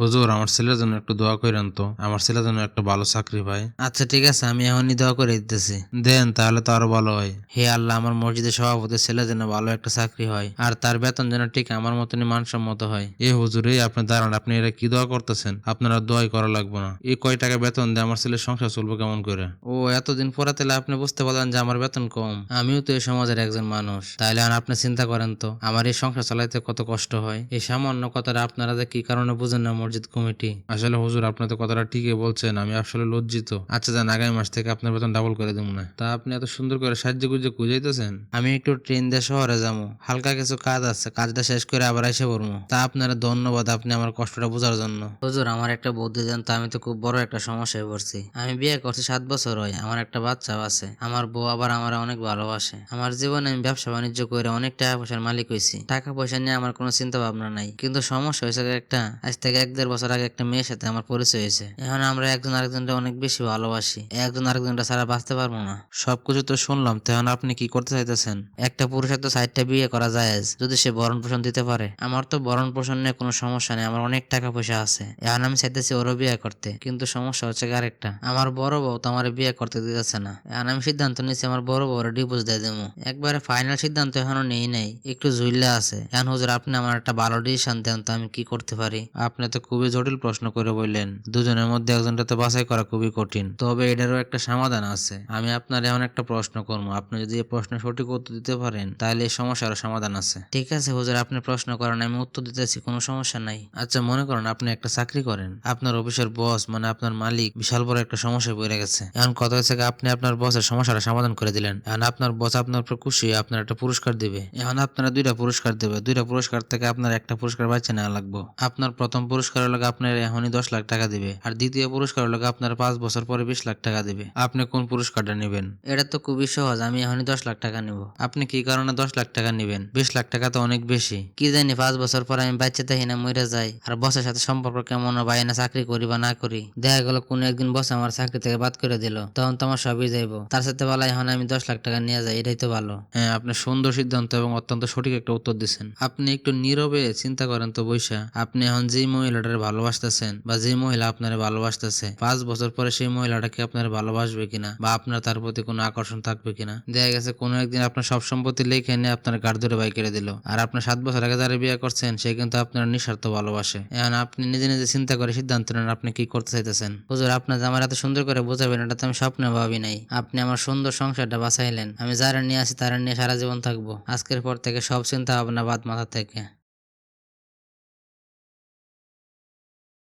হুজুর আমার ছেলের জন্য একটু দোয়া করেন তো। আমার ছেলের জন্য একটা ভালো চাকরি পাই আচ্ছা ঠিক আছে আমি এখনই দোয়া করে দিতেছি। দেন তাহলে তো আরও ভালো হয়। হে আল্লাহ আমার মসজিদের সভাপতি ছেলে যেন ভালো একটা চাকরি হয় আর তার বেতন যেন ঠিক আমার মতনই মানসম্মত হয়। এ হুজুর এই আপনি দাঁড়ান আপনি এটা কি দোয়া করতেছেন? আপনারা দোয়াই করা লাগবে না। এই কয় টাকা বেতন দিয়ে আমার ছেলের সংসার চলবে কেমন করে? ও এতদিন পরে তাহলে আপনি বুঝতে পারলেন যে আমার বেতন কম। আমিও তো এই সমাজের একজন মানুষ। তাইলে আর আপনি চিন্তা করেন তো আমার এই সংসার চালাইতে কত কষ্ট হয়? এই সামান্য কথাটা আপনারা যে কি কারণে বুঝেন না মসজিদ কমিটি। আসলে হুজুর আপনি তো কথাটা ঠিকই বলছেন আমি আসলে লজ্জিত। আচ্ছা যান আগামী মাস থেকে আপনার বেতন ডাবল করে দেবো না। তা আপনি এত সুন্দর করে সাহায্য গুজে খুঁজাইতেছেন আমি একটু ট্রেন দিয়ে শহরে যাব। হালকা কিছু কাজ আছে কাজটা শেষ করে আবার এসে পড়ব। তা আপনারা ধন্যবাদ আপনি আমার কষ্টটা বোঝার জন্য। হুজুর আমার একটা বুদ্ধি জানতো আমি তো খুব বড় একটা সমস্যায় পড়ছি। আমি বিয়ে করছি সাত বছর হয় আমার একটা বাচ্চাও আছে। আমার বউ আবার আমার অনেক ভালোবাসে। আমার জীবনে আমি ব্যবসা বাণিজ্য করে অনেক টাকা পয়সার মালিক হয়েছি। টাকা পয়সা নিয়ে আমার কোনো চিন্তা ভাবনা নাই। কিন্তু সমস্যা হয়েছে একটা আজ থেকে এক দেড় বছর আগে একটা মেয়ের সাথে আমার পরিচয় হয়েছে। এখন আমরা একজন আরেকজনটা অনেক বেশি ভালোবাসি। একজন আরেকজনটা ছাড়া বাঁচতে পারব না। সবকিছু তো শুনলাম তখন আপনি কি করতে চাইতেছেন? একটা পুরুষের তো সাইডটা বিয়ে করা যায় যদি সে ভরণ পোষণ দিতে পারে। আমার তো ভরণ পোষণ নিয়ে কোনো সমস্যা নেই, আমার অনেক টাকা পয়সা আছে। এখন আমি চাইতেছি ওরও বিয়ে করতে, কিন্তু সমস্যা হচ্ছে আরেকটা আমার বড় বউ তো আমার বিয়ে করতে দিতেছে না। এখন আমি সিদ্ধান্ত নিয়েছি আমার বড় বউর ডিভোর্স দিয়ে দেবো। একবারে ফাইনাল সিদ্ধান্ত এখনও নেই নাই, একটু ঝুইলে আছে। এখন হুজুর, আপনি আমার একটা ভালো ডিসিশন দেন তো আমি কি করতে পারি? আপনি তো খুবই জটিল প্রশ্ন করে বললেন, দুজনের মধ্যে একজনটা তো বাছাই করা খুবই কঠিন। তবে এটারও একটা সমাধান আছে। আমি আপনার এমন একটা প্রশ্ন করব, আপনি যদি এই প্রশ্নের সঠিক উত্তর দিতে পারেন, তাহলে এই সমস্যারও সমাধান আছে। ঠিক আছে, হুজুর, আপনি প্রশ্ন করেন, আমি উত্তর দিতেছি কোনো সমস্যা নাই। আচ্ছা মনে করেন আপনি একটা চাকরি করেন। আপনার অফিসের বস মানে আপনার মালিক, বিশাল বড় একটা সমস্যা পড়ে গেছে। এখন কথা হচ্ছে আপনি আপনার বসের সমস্যাটা সমাধান করে দিলেন। এখন আপনার বস আপনার উপর খুশি, আপনার একটা পুরস্কার দিবে। এখন আপনারা দুইটা পুরস্কার দেবে। দুইটা পুরস্কার থেকে আপনার একটা পুরস্কার বাঁচে নেওয়া লাগবে। আপনার প্রথম পুরস্কার হলো আপনার এখনই দশ লাখ টাকা দিবে। আর দ্বিতীয় পুরস্কার হলো আপনার পাঁচ বছর পরে বিশ লাখ টাকা দিবে। আপনি কোন পুরস্কারটা নেবেন? এটা তো খুবই সহজ আমি এখনই দশ লাখ টাকা নিব। আপনি কি কারণে দশ লাখ টাকা নেবেন? বিশ লাখ টাকা তো অনেক বেশি। কি জানি পাঁচ বছর পর আমি বাচ্চা দেখি না মরে যাই। আর বসের সাথে সম্পর্ক কেমন হয় না চাকরি করি বা না করি? দেখা গেল কোন একদিন বস আমার চাকরি থেকে বাদ করে দিল। তখন তো আমার সবই যাইবো। তার সাথে বলা এখন আমি দশ লাখ টাকা নিয়ে যাই এটাই তো ভালো। হ্যাঁ আপনি সুন্দর সিদ্ধান্ত এবং অত্যন্ত সঠিক একটা উত্তর দিচ্ছেন আপনি একটু নীরবে চিন্তা করেন তো বৈশা। আপনি এখন যেই মহিলাটার ভালোবাসতেছেন বা যে মহিলা আপনার ভালোবাসতেছে, পাঁচ বছর পরে সেই মহিলাটাকে আপনার ভালোবাসবে কিনা বা আপনার তার প্রতি কোনো আকর্ষণ থাকবে কিনা? দেখা গেছে কোনো একদিন আপনার সব সম্পত্তি লেখে এনে আপনার গাড় ধরে বাই করে দিল। আর আপনার সাত বছর আগে যারা বিয়ে করছেন, সে কিন্তু আপনার নিঃস্বার্থ ভালোবাসে। এখন আপনি নিজে নিজে চিন্তা করে সিদ্ধান্ত নেন আপনি কি করতে চাইতেছেন। হুজুর, আপনার আমার এত সুন্দর করে বোঝাবেন, এটা তো আমি স্বপ্নে ভাবি নাই। আপনি আমার সুন্দর সংসারটা বাঁচাইলেন। আমি যারা নিয়ে আসি, তারা নিয়ে সারা জীবন থাকব। আজকের পর থেকে সব চিন্তা ভাবনা বাদ মাথা থেকে।